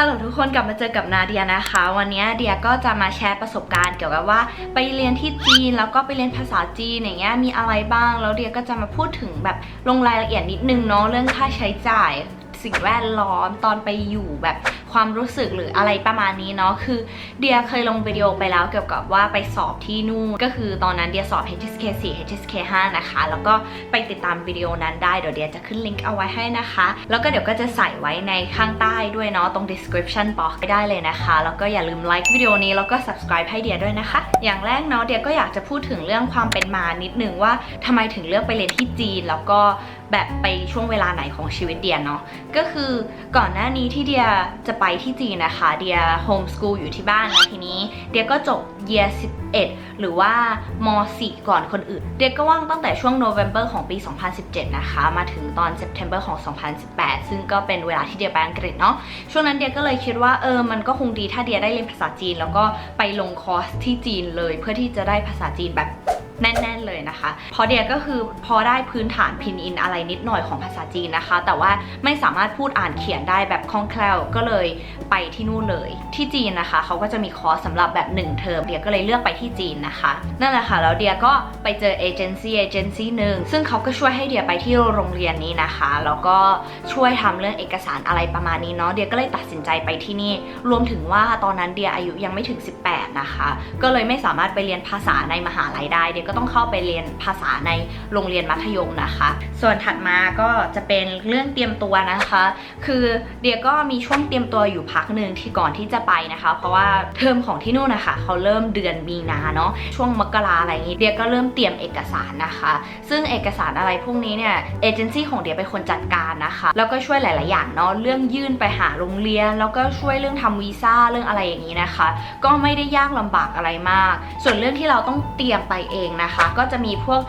ฮัลโหลทุกคนกลับมาเจอกับนาเดียนะคะ วันนี้เดียก็จะมาแชร์ประสบการณ์เกี่ยวกับว่าไปเรียนที่จีนแล้วก็ไปเรียนภาษาจีนอย่างเงี้ยมีอะไรบ้างแล้วเดียก็จะมาพูดถึงแบบลงรายละเอียดนิดนึงเนาะเรื่องค่าใช้จ่าย สิ่งแวดล้อมตอนไปอยู่แบบ ความรู้สึกหรืออะไรประมาณนี้เนาะคือเดียเคยลงวิดีโอไปแล้วเกี่ยวกับว่าไปสอบที่นู่นก็คือตอนนั้นเดียสอบ HSK 4 HSK 5นะคะ แล้วก็ไปติดตามวิดีโอนั้นได้เดี๋ยวเดียจะขึ้นลิงก์เอาไว้ให้นะคะ แล้วก็เดี๋ยวก็จะใส่ไว้ในข้างใต้ด้วยเนาะตรง description box ได้เลยนะคะ แล้วก็อย่าลืมไลค์วิดีโอนี้แล้วก็ subscribe ให้เดียด้วยนะคะ อย่างแรกเนาะเดียก็อยากจะพูดถึงเรื่องความเป็นมานิดนึงว่าทำไมถึงเลือกไปเรียนที่จีนแล้วก็ แบบไปช่วงเวลาไหนของชีวิตเดียเนาะก็คือก่อนหน้านี้ที่เดียจะไปที่จีนนะคะ เดียโฮมสกูลอยู่ที่บ้านแล้วทีนี้ เดียก็จบ year 11 หรือว่าม4ก่อนคนอื่น เดียก็ว่างตั้งแต่ช่วง November ของปี 2017 นะคะ มาถึงตอน September ของ 2018 ซึ่งก็เป็นเวลาที่เดียไปอังกฤษเนาะช่วงนั้นเดียก็เลยคิดว่าเออมันก็คงดีถ้าเดียได้เรียนภาษาจีน แล้วก็ไปลงคอร์สที่จีนเลย เพื่อที่จะได้ภาษาจีนแบบ แน่น ๆ เลยนะคะ เพราะเดียก็คือพอได้พื้นฐานพินอินอะไรนิดหน่อยของภาษาจีนนะคะ แต่ว่าไม่สามารถพูดอ่านเขียนได้แบบคล่องแคล่วก็เลยไปที่นู่นเลย ที่จีนนะคะเขาก็จะมีคอร์สสำหรับแบบ1เทอมเดียก็เลยเลือกไปที่จีนนะคะ นั่นแหละค่ะแล้วเดียก็ไปเจอเอเจนซี่เอเจนซี่หนึ่งซึ่งเขาก็ช่วยให้เดียไปที่โรงเรียนนี้นะคะแล้วก็ช่วยทำเรื่องเอกสารอะไรประมาณนี้เนาะเดียก็เลยตัดสินใจไปที่นี่ รวมถึงว่าตอนนั้นเดียอายุยังไม่ถึง 18 นะคะ ก็เลยไม่สามารถไปเรียนภาษาในมหาลัยได้เดียก็ต้องเข้าไปเรียนภาษาในโรงเรียนมัธยมนะคะ ส่วนถัดมาก็จะเป็นเรื่องเตรียมตัวนะคะ คือเดียก็มีช่วงเตรียมตัวอยู่พักหนึ่งที่ก่อนที่จะไปนะคะ เพราะว่าเทอมของที่นู่นนะคะเขาเริ่มเดือนมีนาเนาะช่วงมกราอะไรอย่างนี้เดียก็เริ่มเตรียมเอกสารนะคะ ซึ่งเอกสารอะไรพวกนี้เนี่ยเอเจนซี่ของเดียเป็นคนจัดการนะคะ แล้วก็ช่วยหลาย ๆ อย่างเนาะเรื่องยื่นไปหาโรงเรียน แล้วก็ช่วยเรื่องทำวีซ่าเรื่องอะไรอย่างนี้นะคะ ก็ไม่ได้ยากลำบากอะไรมาก ส่วนเรื่องที่เราต้องเตรียมไปเองนะคะ ก็จะมีพวก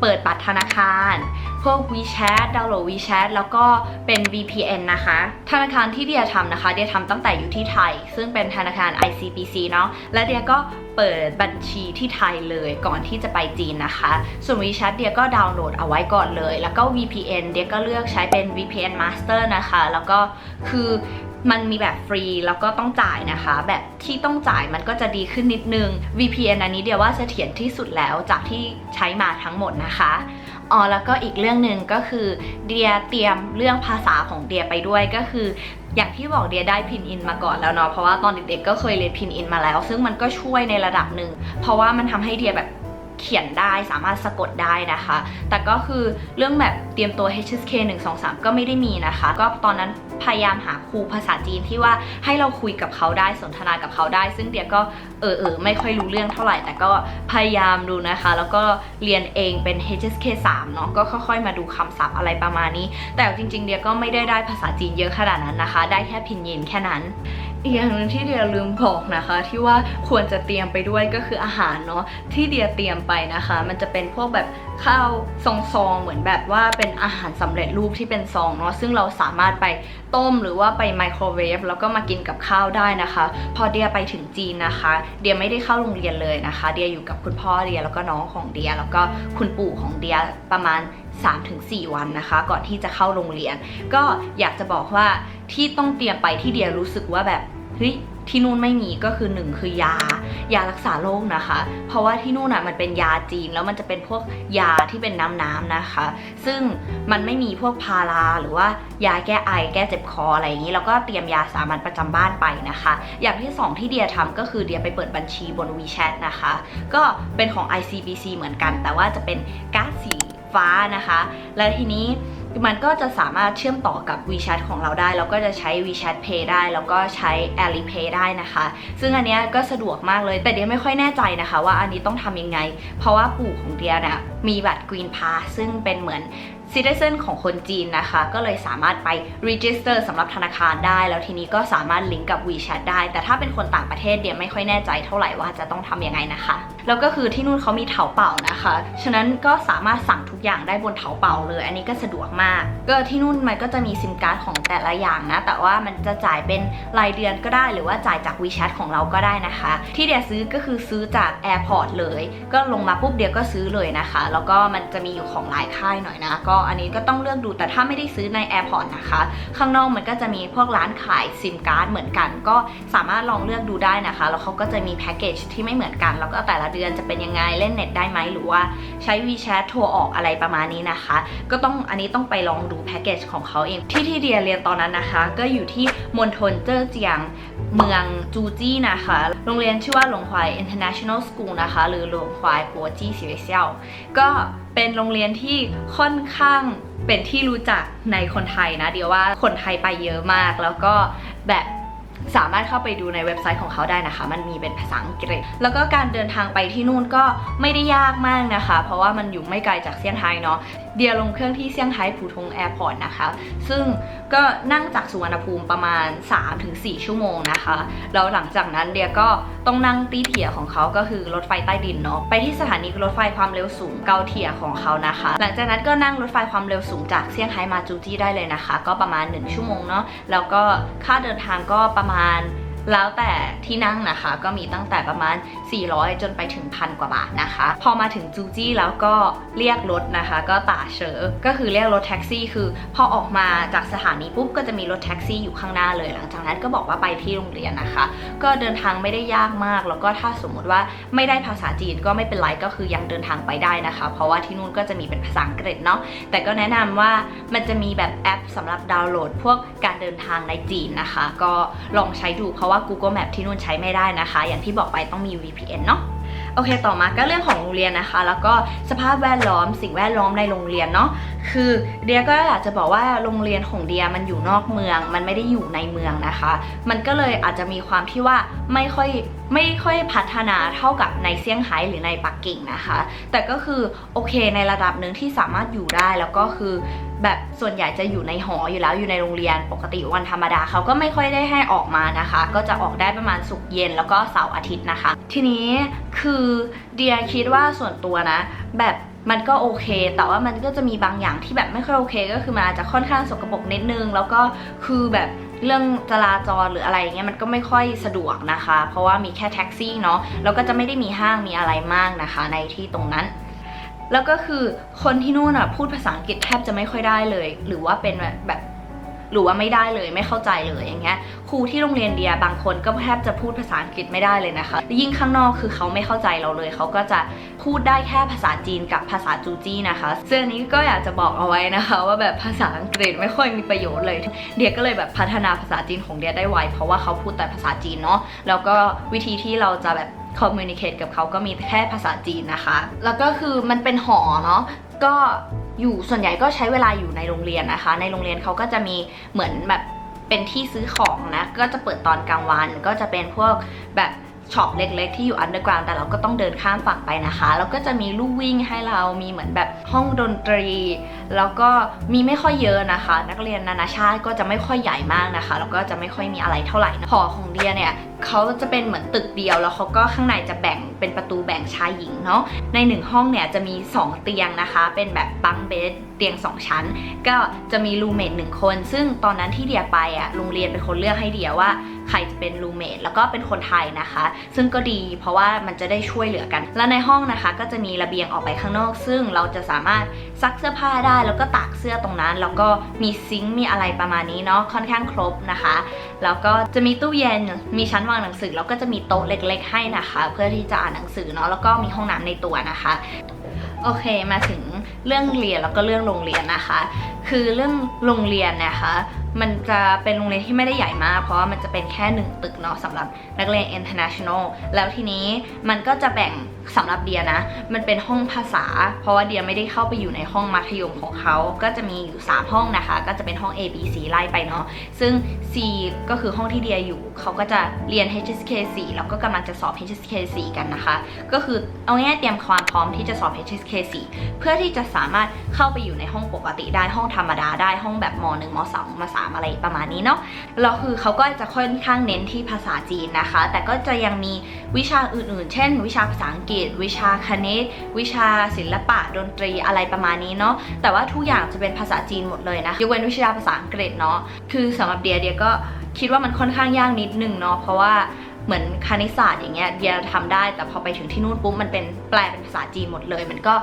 เปิดบัตรธนาคาร พวก WeChat ดาวน์โหลด WeChat แล้วก็เป็น VPN นะคะ ธนาคารที่เดียทำนะคะ เดียทำตั้งแต่อยู่ที่ไทย ซึ่งเป็นธนาคาร ICBC เนาะ และเดียก็เปิดบัญชีที่ไทยเลยก่อนที่จะไปจีนนะคะ ส่วน WeChat เดียก็ดาวน์โหลดเอาไว้ก่อนเลย แล้วก็ VPN เดียก็เลือกใช้เป็น VPN Master นะคะ แล้วก็คือ มันมีแบบฟรีแล้วก็ต้องจ่ายนะคะ แบบที่ต้องจ่ายมันก็จะดีขึ้นนิดนึง VPN อันนี้เดียว่าเสถียรที่สุดแล้วจากที่ใช้มาทั้งหมดนะคะอ๋อแล้วก็อีกเรื่องหนึ่งก็คือเดียเตรียมเรื่องภาษาของเดียไปด้วยก็คือ อย่างที่บอกเดียได้พินอินมาก่อนแล้วเนาะเพราะว่าตอนเด็กๆก็เคยเรียนพินอินมาแล้ว ซึ่งมันก็ช่วยในระดับหนึ่งเพราะว่ามันทำให้เดียแบบ เขียนได้สามารถสะกดได้นะคะ แต่ก็คือเรื่องแบบเตรียมตัว HSK 1 2 3 ก็ไม่ได้มีนะคะ ก็ตอนนั้นพยายามหาครูภาษาจีนที่ว่าให้เราคุยกับเขาได้สนทนากับเขาได้ ซึ่งเดียก็เออเออไม่ค่อยรู้เรื่องเท่าไหร่ แต่ก็พยายามดูนะคะ แล้วก็เรียนเองเป็น HSK 3เนาะก็ค่อยๆ มาดูคำศัพท์อะไรประมาณนี้ แต่จริง ๆ เดียก็ไม่ได้ได้ภาษาจีนเยอะขนาดนั้นนะคะ ได้แค่พินยินแค่นั้น อีกอย่างหนึ่งที่เดียลืมบอกนะคะ ที่ว่าควรจะเตรียมไปด้วยก็คืออาหารเนาะที่เดียเตรียมไปนะคะ มันจะเป็นพวกแบบข้าวซองๆเหมือนแบบว่าเป็นอาหารสำเร็จรูปที่เป็นซองเนาะซึ่งเราสามารถไปต้มหรือว่าไปไมโครเวฟแล้วก็มากินกับข้าวได้นะคะ พอเดียไปถึงจีนนะคะ เดียไม่ได้เข้าโรงเรียนเลยนะคะ เดียอยู่กับคุณพ่อเดียแล้วก็น้องของเดีย แล้วก็คุณปู่ของเดียประมาณ 3-4 วันนะคะ ก่อนที่จะเข้าโรงเรียน ก็อยากจะบอกว่าที่ต้องเตรียมไปที่เดียรู้สึกว่าแบบ เฮ้ยที่นู่นไม่มีก็คือหนึ่งคือยา ยารักษาโรคนะคะ เพราะว่าที่นู่นอะมันเป็นยาจีนแล้วมันจะเป็นพวกยาที่เป็นน้ำๆนะคะ ซึ่งมันไม่มีพวกพาราหรือว่ายาแก้ไอแก้เจ็บคออะไรอย่างนี้ แล้วก็เตรียมยาสามัญประจำบ้านไปนะคะ อย่างที่สองที่เดียทำก็คือเดียไปเปิดบัญชีบน WeChat นะคะ ก็เป็นของ ICBC เหมือนกัน แต่ว่าจะเป็นการ์ดสีฟ้านะคะ แล้วทีนี้ มันก็จะสามารถเชื่อมต่อกับ WeChat ของเราได้ แล้วก็จะใช้ WeChat Pay ได้ แล้วก็ใช้ Alipay ได้นะคะ ซึ่งอันเนี้ยก็สะดวกมากเลย แต่เดียไม่ค่อยแน่ใจนะคะว่าอันนี้ต้องทำยังไง เพราะว่าปู่ของเดียเนี่ยมีบัตร Green Pass ซึ่งเป็นเหมือน Citizen ของคนจีนนะคะ ก็เลยสามารถไป register สำหรับธนาคารได้ แล้วทีนี้ก็สามารถลิงก์กับ WeChat ได้ แต่ถ้าเป็นคนต่างประเทศเดียไม่ค่อยแน่ใจเท่าไหร่ว่าจะต้องทำยังไงนะคะ แล้วก็คือที่นู่นเขามีเถาเป่านะคะ ฉะนั้นก็สามารถสั่งทุกอย่างได้บนเถาเป่าเลย อันนี้ก็สะดวกมาก ก็ที่นู่นมันก็จะมีซิมการ์ดของแต่ละอย่างนะ แต่ว่ามันจะจ่ายเป็นรายเดือนก็ได้ หรือว่าจ่ายจาก WeChat ของเราก็ได้นะคะ ที่เดียซื้อก็คือซื้อจาก Airport เลย ก็ลงมาปุ๊บเดียก็ซื้อเลยนะคะ แล้วก็มันจะมีอยู่ของหลายค่ายหน่อยนะ ก็อันนี้ก็ต้องเลือกดูแต่ถ้าไม่ได้ซื้อในแอร์พอร์ตนะคะ ข้างนอกมันก็จะมีพวกร้านขายซิมการ์ดเหมือนกัน ก็สามารถลองเลือกดูได้นะคะ แล้วเขาก็จะมีแพ็กเกจที่ไม่เหมือนกัน แล้วก็แต่ละเดือนจะเป็นยังไงเล่นเน็ตได้ไหมหรือว่าใช้ WeChat โทรออกอะไรประมาณนี้นะคะ ก็ต้องอันนี้ต้องไปลองดูแพ็กเกจของเขาเองที่ที่เดียเรียนตอนนั้นนะคะ ก็อยู่ที่มณฑลเจ้อเจียงเมืองจูจี้นะคะ โรงเรียนชื่อว่าหลงควาย International School นะคะ หรือหลงควายปัวจี้เสีเซียวก็เป็นโรงเรียนที่ค่อนข้างเป็นที่รู้จักในคนไทยนะ เดียวว่าคนไทยไปเยอะมาก แล้วก็แบบสามารถเข้าไปดูในเว็บไซต์ของเขาได้นะคะ มันมีเป็นภาษาอังกฤษ แล้วก็การเดินทางไปที่นู่นก็ไม่ได้ยากมากนะคะ เพราะว่ามันอยู่ไม่ไกลจากเซี่ยงไฮ้เนาะ เดียลงเครื่องที่เซี่ยงไฮ้浦ทงแอร์พอร์ตนะคะ ซึ่งก็นั่งจากสุวรรณภูมิประมาณ 3-4 ชั่วโมงนะคะ แล้วหลังจากนั้นเดียก็ต้องนั่งตีเถียของเขาก็คือรถไฟใต้ดินเนาะ ไปที่สถานีรถไฟความเร็วสูงเกาเทียของเขานะคะ หลังจากนั้นก็นั่งรถไฟความเร็วสูงจากเซี่ยงไฮ้มาจูจี้ได้เลยนะคะ ก็ประมาณ 1 ชั่วโมงเนาะ แล้วก็ค่าเดินทางก็ประมาณ แล้วแต่ที่นั่งนะคะก็มีตั้งแต่ประมาณ 400 จนไปถึงพันกว่าบาทนะคะ พอมาถึงจูจี้แล้วก็เรียกรถนะคะ ก็ต่าเฉอก็คือเรียกรถแท็กซี่ คือ พอออกมาจากสถานีปุ๊บก็จะมีรถแท็กซี่อยู่ข้างหน้าเลย หลังจากนั้นก็บอกว่าไปที่โรงเรียนนะคะ ก็เดินทางไม่ได้ยากมาก แล้วก็ถ้าสมมุติว่าไม่ได้ภาษาจีนก็ไม่เป็นไรก็คือยังเดินทางไปได้นะคะ เพราะว่าที่นู่นก็จะมีเป็นภาษาอังกฤษเนาะแต่ก็แนะนำว่ามันจะมีแบบแอปสำหรับดาวน์โหลด พวกการเดินทางในจีนนะคะ ก็ลองใช้ดูเพราะว่า Google Map ที่นู่นใช้ไม่ได้นะคะ อย่างที่บอกไปต้องมี VPN เนาะโอเค ต่อมาก็เรื่องของโรงเรียนนะคะ แล้วก็สภาพแวดล้อม สิ่งแวดล้อมในโรงเรียนเนาะ คือเดียก็อยากจะบอกว่าโรงเรียนของเดียมันอยู่นอกเมือง มันไม่ได้อยู่ในเมืองนะคะ มันก็เลยอาจจะมีความที่ว่าไม่ค่อยไม่ค่อยพัฒนาเท่ากับในเซี่ยงไฮ้หรือในปักกิ่งนะคะ แต่ก็คือโอเคในระดับหนึ่งที่สามารถอยู่ได้แล้วก็คือ แบบส่วนใหญ่จะอยู่ในหออยู่แล้วอยู่ในโรงเรียน ปกติวันธรรมดาเขาก็ไม่ค่อยได้ให้ออกมานะคะ ก็จะออกได้ประมาณศุกเย็นแล้วก็เสาร์อาทิตย์นะคะ ทีนี้คือเดียคิดว่าส่วนตัวนะ แบบมันก็โอเค แต่ว่ามันก็จะมีบางอย่างที่แบบไม่ค่อยโอเค ก็คือมันอาจจะค่อนข้างสกปรกนิดนึง แล้วก็คือแบบเรื่องจราจรหรืออะไรเงี้ยมันก็ไม่ค่อยสะดวกนะคะ เพราะว่ามีแค่แท็กซี่เนาะแล้วก็จะไม่ได้มีห้างมีอะไรมากนะคะ ในที่ตรงนั้น แล้วก็คือคนที่นู่นอะพูดภาษาอังกฤษแทบจะไม่ค่อยได้เลย หรือว่าเป็นแบบหรือว่าไม่ได้เลยไม่เข้าใจเลยอย่างเงี้ยครูที่โรงเรียนเดียบางคนก็แทบจะพูดภาษาอังกฤษไม่ได้เลยนะคะยิ่งข้างนอกคือเขาไม่เข้าใจเราเลย เขาก็จะพูดได้แค่ภาษาจีนกับภาษาจูจี้นะคะซึ่งอันนี้ก็อยากจะบอกเอาไว้นะคะ ว่าแบบภาษาอังกฤษไม่ค่อยมีประโยชน์เลย เดียก็เลยแบบพัฒนาภาษาจีนของเดียได้ไวเพราะว่าเขาพูดแต่ภาษาจีนเนาะแล้วก็วิธีที่เราจะแบบ คอมมูนิเคตกับเขาก็มีแค่ภาษาจีนนะคะ แล้วก็คือมันเป็นหอเนาะก็อยู่ส่วนใหญ่ก็ใช้เวลาอยู่ในโรงเรียนนะคะ ในโรงเรียนเขาก็จะมีเหมือนแบบเป็นที่ซื้อของนะ ก็จะเปิดตอนกลางวันก็จะเป็นพวกแบบ ช็อปเล็ก ๆ ที่อยู่อันเดอร์กราวแต่เราก็ต้องเดินข้ามฝั่งไปนะคะ แล้วก็จะมีลู่วิ่งให้เรามีเหมือนแบบห้องดนตรี แล้วก็มีไม่ค่อยเยอะนะคะ นักเรียนนานาชาติก็จะไม่ค่อยใหญ่มากนะคะ แล้วก็จะไม่ค่อยมีอะไรเท่าไหร่หอของเดียเนี่ยเขาจะเป็นเหมือนตึกเดียวแล้วเขาก็ข้างในจะแบ่งเป็นประตูแบ่งชายหญิงเนาะในหนึ่งห้องเนี่ยจะมี 2 เตียงนะคะ เป็นแบบบังเบดเตียง 2 ชั้น ก็จะมีรูเมทหนึ่งคน ซึ่งตอนนั้นที่เดียไปอะ่ะโรงเรียนเป็นคนเลือกให้เดียว่า ใครจะเป็นรูเมทแล้วก็เป็นคนไทยนะคะ ซึ่งก็ดีเพราะว่ามันจะได้ช่วยเหลือกัน และในห้องนะคะก็จะมีระเบียงออกไปข้างนอก ซึ่งเราจะสามารถซักเสื้อผ้าได้แล้วก็ตากเสื้อตรงนั้น แล้วก็มีซิงค์มีอะไรประมาณนี้เนาะค่อนข้างครบนะคะ แล้วก็จะมีตู้เย็นมีชั้นวางหนังสือแล้วก็จะมีโต๊ะเล็ก ๆ ให้นะคะ เพื่อที่จะอ่านหนังสือเนาะแล้วก็มีห้องน้ำในตัวนะคะโอเคมาถึงเรื่องเรียนแล้วก็เรื่องโรงเรียนนะคะ คือเรื่องโรงเรียนนะคะ มันจะเป็นโรงเรียนที่ไม่ได้ใหญ่มาก เพราะว่ามันจะเป็นแค่หนึ่งตึกเนาะสำหรับนักเรียน international แล้วทีนี้มันก็จะแบ่งสำหรับเดียนะ มันเป็นห้องภาษา เพราะว่าเดียไม่ได้เข้าไปอยู่ในห้องมัธยมของเขา ก็จะมีอยู่ 3 ห้องนะคะ ก็จะเป็นห้อง A B C ไล่ไปเนาะ ซึ่ง C ก็คือห้องที่เดียอยู่ เขาก็จะเรียน HSK 4แล้วก็กำลังจะสอบ HSK 4กันนะคะ ก็คือเอาง่ายเตรียมความพร้อมที่จะสอบ HSK 4เพื่อที่จะสามารถเข้าไปอยู่ในห้องปกติได้ ห้องธรรมดาได้ ห้องแบบม .1 ม .2 ม .3 อะไรประมาณนี้เนาะแล้วคือเขาก็จะค่อนข้างเน้นที่ภาษาจีนนะคะ แต่ก็จะยังมีวิชาอื่นๆ เช่น วิชาภาษาอังกฤษ วิชาคณิต วิชาศิลปะดนตรีอะไรประมาณนี้เนาะแต่ว่าทุกอย่างจะเป็นภาษาจีนหมดเลยนะยกเว้นวิชาภาษาอังกฤษเนาะคือสำหรับเดียเดียก็คิดว่ามันค่อนข้างยากนิดนึงเนาะเพราะว่า เหมือนคณิตศาสตร์อย่างเงี้ยเดียทำได้แต่พอไปถึงที่นู่นปุ๊บมันเป็นแปลเป็นภาษาจีนหมดเลย มันก็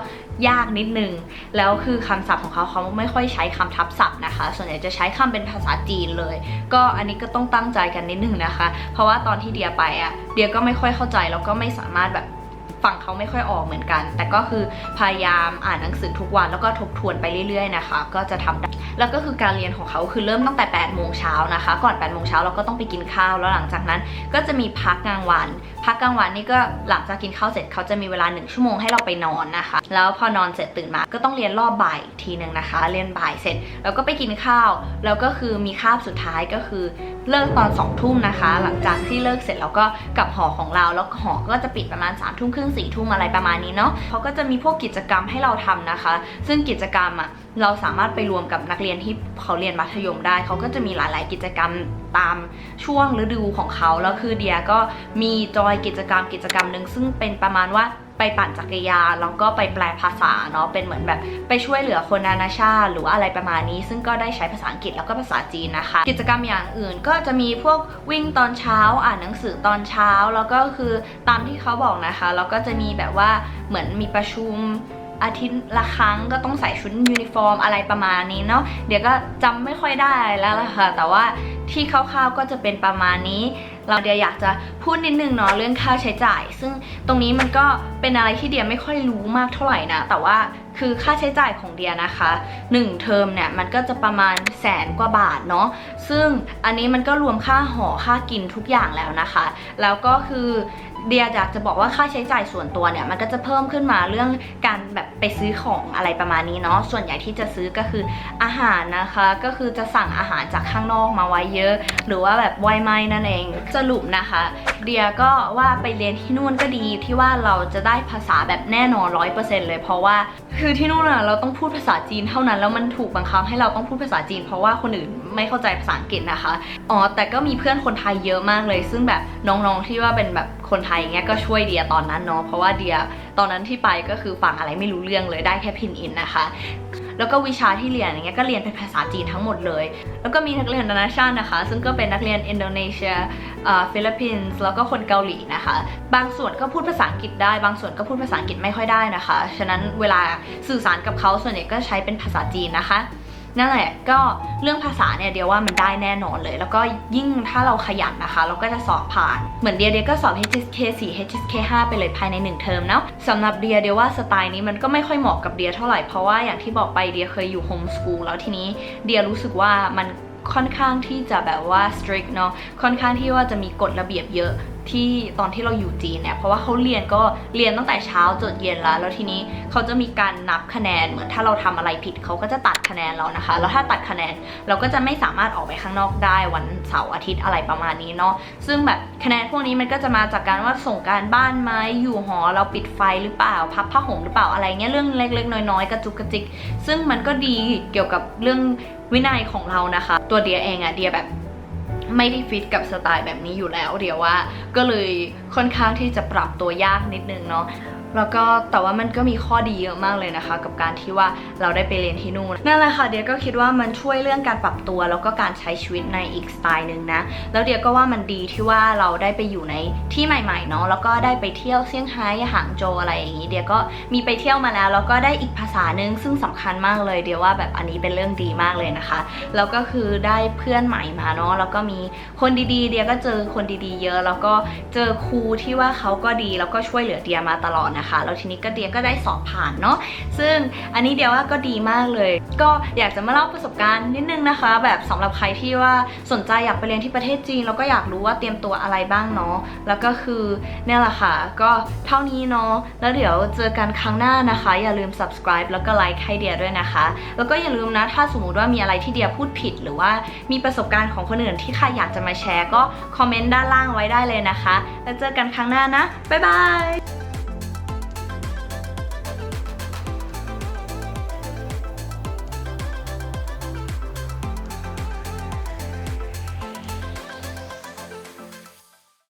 ยากนิดนึง แล้วคือคำศัพท์ของเขาเขาไม่ค่อยใช้คำทับศัพท์นะคะ ส่วนใหญ่จะใช้คำเป็นภาษาจีนเลย ก็อันนี้ก็ต้องตั้งใจกันนิดนึงนะคะ เพราะว่าตอนที่เดียไปอะเดียก็ไม่ค่อยเข้าใจแล้วก็ไม่สามารถแบบ ฟังเขาไม่ค่อยออกเหมือนกัน แต่ก็คือพยายามอ่านหนังสือทุกวันแล้วก็ทบทวนไปเรื่อยๆนะคะ ก็จะทำได้แล้วก็คือการเรียนของเขาคือเริ่มตั้งแต่8โมงเช้านะคะ ก่อน8โมงเช้าเราก็ต้องไปกินข้าวแล้วหลังจากนั้น ก็จะมีพักกลางวัน พักกลางวันนี่ก็หลังจากกินข้าวเสร็จเขาจะมีเวลา 1 ชั่วโมงให้เราไปนอนนะคะ แล้วพอนอนเสร็จตื่นมาก็ต้องเรียนรอบบ่ายทีหนึ่งนะคะ เรียนบ่ายเสร็จแล้วก็ไปกินข้าว แล้วก็คือมีคาบสุดท้ายก็คือเลิกตอน2ทุ่มนะคะ หลังจากที่เลิกเสร็จเราก็กลับหอของเราแล้วหอก็จะปิดประมาณ3ามทุ่มครึ่งสี่ทุ่มอะไรประมาณนี้เนาะเขาก็จะมีพวกกิจกรรมให้เราทำนะคะ ซึ่งกิจกรรมอะ เราสามารถไปรวมกับนักเรียนที่เขาเรียนมัธยมได้ เขาก็จะมีหลาย ๆ กิจกรรมตามช่วงฤดูของเขา แล้วคือเดียก็มีจอยกิจกรรมกิจกรรมหนึ่งซึ่งเป็นประมาณว่าไปปั่นจักรยานแล้วก็ไปแปลภาษาเนาะเป็นเหมือนแบบไปช่วยเหลือคนนานาชาติ หรือว่าอะไรประมาณนี้ ซึ่งก็ได้ใช้ภาษาอังกฤษแล้วก็ภาษาจีนนะคะ กิจกรรมอย่างอื่นก็จะมีพวกวิ่งตอนเช้าอ่านหนังสือตอนเช้า แล้วก็คือตามที่เขาบอกนะคะแล้วก็จะมีแบบว่าเหมือนมีประชุม อาทิตย์ละครั้งก็ต้องใส่ชุดยูนิฟอร์มอะไรประมาณนี้เนาะเดี๋ยวก็จำไม่ค่อยได้แล้วล่ะค่ะ แต่ว่าที่คร่าวๆก็จะเป็นประมาณนี้ เราเดียอยากจะพูดนิดนึงเนาะเรื่องค่าใช้จ่าย ซึ่งตรงนี้มันก็เป็นอะไรที่เดียไม่ค่อยรู้มากเท่าไหร่นะ แต่ว่าคือค่าใช้จ่ายของเดียนะคะ 1 เทอมเนี่ยมันก็จะประมาณแสนกว่าบาทเนาะซึ่งอันนี้มันก็รวมค่าหอค่ากินทุกอย่างแล้วนะคะ แล้วก็คือ เดียอยากจะบอกว่าค่าใช้จ่ายส่วนตัวเนี่ยมันก็จะเพิ่มขึ้นมาเรื่องการแบบไปซื้อของอะไรประมาณนี้เนาะส่วนใหญ่ที่จะซื้อก็คืออาหารนะคะ ก็คือจะสั่งอาหารจากข้างนอกมาไว้เยอะ หรือว่าแบบไวไม้นั่นเองสรุปนะคะ เดียก็ว่าไปเรียนที่นู่นก็ดีที่ว่าเราจะได้ภาษาแบบแน่นอนร้อยเปอร์เซ็นต์เลย เพราะว่าคือที่นู่นอะเราต้องพูดภาษาจีนเท่านั้นแล้วมันถูกบังคับให้เราต้องพูดภาษาจีน เพราะว่าคนอื่นไม่เข้าใจภาษาอังกฤษนะคะอ๋อแต่ก็มีเพื่อนคนไทยเยอะมากเลย ซึ่งแบบน้องๆที่ว่าเป็นแบบคนไทยอย่างเงี้ยก็ช่วยเดียตอนนั้นเนาะเพราะว่าเดียตอนนั้นที่ไปก็คือฟังอะไรไม่รู้เรื่องเลยได้แค่พินอินนะคะ แล้วก็วิชาที่เรียนอย่างเงี้ยก็เรียนเป็นภาษาจีนทั้งหมดเลย แล้วก็มีนักเรียนนานาชาตินะคะ ซึ่งก็เป็นนักเรียนอินโดนีเซียฟิลิปปินส์แล้วก็คนเกาหลีนะคะ บางส่วนก็พูดภาษาอังกฤษได้ บางส่วนก็พูดภาษาอังกฤษไม่ค่อยได้นะคะ ฉะนั้นเวลาสื่อสารกับเขาส่วนใหญ่ก็ใช้เป็นภาษาจีนนะคะ นั่นแหละก็เรื่องภาษาเนี่ยเดียวว่ามันได้แน่นอนเลย แล้วก็ยิ่งถ้าเราขยันนะคะ เราก็จะสอบผ่าน เหมือนเดียเดียก็สอบ HSK 4 HSK 5ไปเลยภายใน 1 เทอมเนาะสำหรับเดียเดียว่าสไตล์นี้มันก็ไม่ค่อยเหมาะกับเดียเท่าไหร่เพราะว่าอย่างที่บอกไปเดียเคยอยู่โฮมสกูลแล้วทีนี้เดียรู้สึกว่ามัน ค่อนข้างที่จะแบบว่า strict เนาะค่อนข้างที่ว่าจะมีกฎระเบียบเยอะที่ตอนที่เราอยู่จีนเนี่ยเพราะว่าเขาเรียนก็เรียนตั้งแต่เช้าจนเย็นแล้ว แล้วทีนี้เขาจะมีการนับคะแนนเหมือนถ้าเราทำอะไรผิดเขาก็จะตัดคะแนนเรานะคะ แล้วถ้าตัดคะแนนเราก็จะไม่สามารถออกไปข้างนอกได้วันเสาร์อาทิตย์อะไรประมาณนี้เนาะซึ่งแบบคะแนนพวกนี้มันก็จะมาจากการว่าส่งการบ้านไหมอยู่หอเราปิดไฟหรือเปล่า พับผ้าห่มหรือเปล่าอะไรเงี้ยเรื่องเล็กๆ น้อยๆกระจุกกระจิก ซึ่งมันก็ดีเกี่ยวกับเรื่อง วินัยของเรานะคะ ตัวเดียเองอะเดียแบบไม่ได้ฟิตกับสไตล์แบบนี้อยู่แล้ว เดียวว่า ก็เลยค่อนข้างที่จะปรับตัวยากนิดนึงเนาะ แล้วก็แต่ว่ามันก็มีข้อดีเยอะมากเลยนะคะ กับการที่ว่าเราได้ไปเรียนที่นู่นนั่นแหละค่ะเดียก็คิดว่ามันช่วยเรื่องการปรับตัว แล้วก็การใช้ชีวิตในอีกสไตล์หนึ่งนะแล้วเดียก็ว่ามันดีที่ว่าเราได้ไปอยู่ในที่ใหม่ๆเนาะแล้วก็ได้ไปเที่ยวเซี่ยงไฮ้หางโจอะไรอย่างนี้เดียก็มีไปเที่ยวมาแล้วแล้วก็ได้อีกภาษาหนึ่งซึ่งสำคัญมากเลยเดียว่าแบบอันนี้เป็นเรื่องดีมากเลยนะคะแล้วก็คือได้เพื่อนใหม่มาเนาะแล้วก็มีคนดีๆ เดียก็เจอคนดีๆ เยอะ แล้วก็เจอครูที่ว่าเขาก็ดีแล้วก็ช่วยเหลือเดียมาตลอดนะคะแล้วทีนี้ก็เดียก็ได้สอบผ่านเนาะซึ่งอันนี้เดียว่าก็ดีมากเลย ก็อยากจะมาเล่าประสบการณ์นิดนึงนะคะ แบบสำหรับใครที่ว่าสนใจอยากไปเรียนที่ประเทศจีนแล้วก็อยากรู้ว่าเตรียมตัวอะไรบ้างเนาะแล้วก็คือเนี่ยแหละค่ะ ก็เท่านี้เนาะแล้วเดี๋ยวเจอกันครั้งหน้านะคะ อย่าลืม subscribe แล้วก็ไลค์ให้เดียด้วยนะคะ แล้วก็อย่าลืมนะถ้าสมมุติว่ามีอะไรที่เดียพูดผิด หรือว่ามีประสบการณ์ของคนอื่นที่ใครอยากจะมาแชร์ก็คอมเมนต์ด้านล่างไว้ได้เลยนะคะ แล้วเจอกันครั้งหน้านะบ๊ายบาย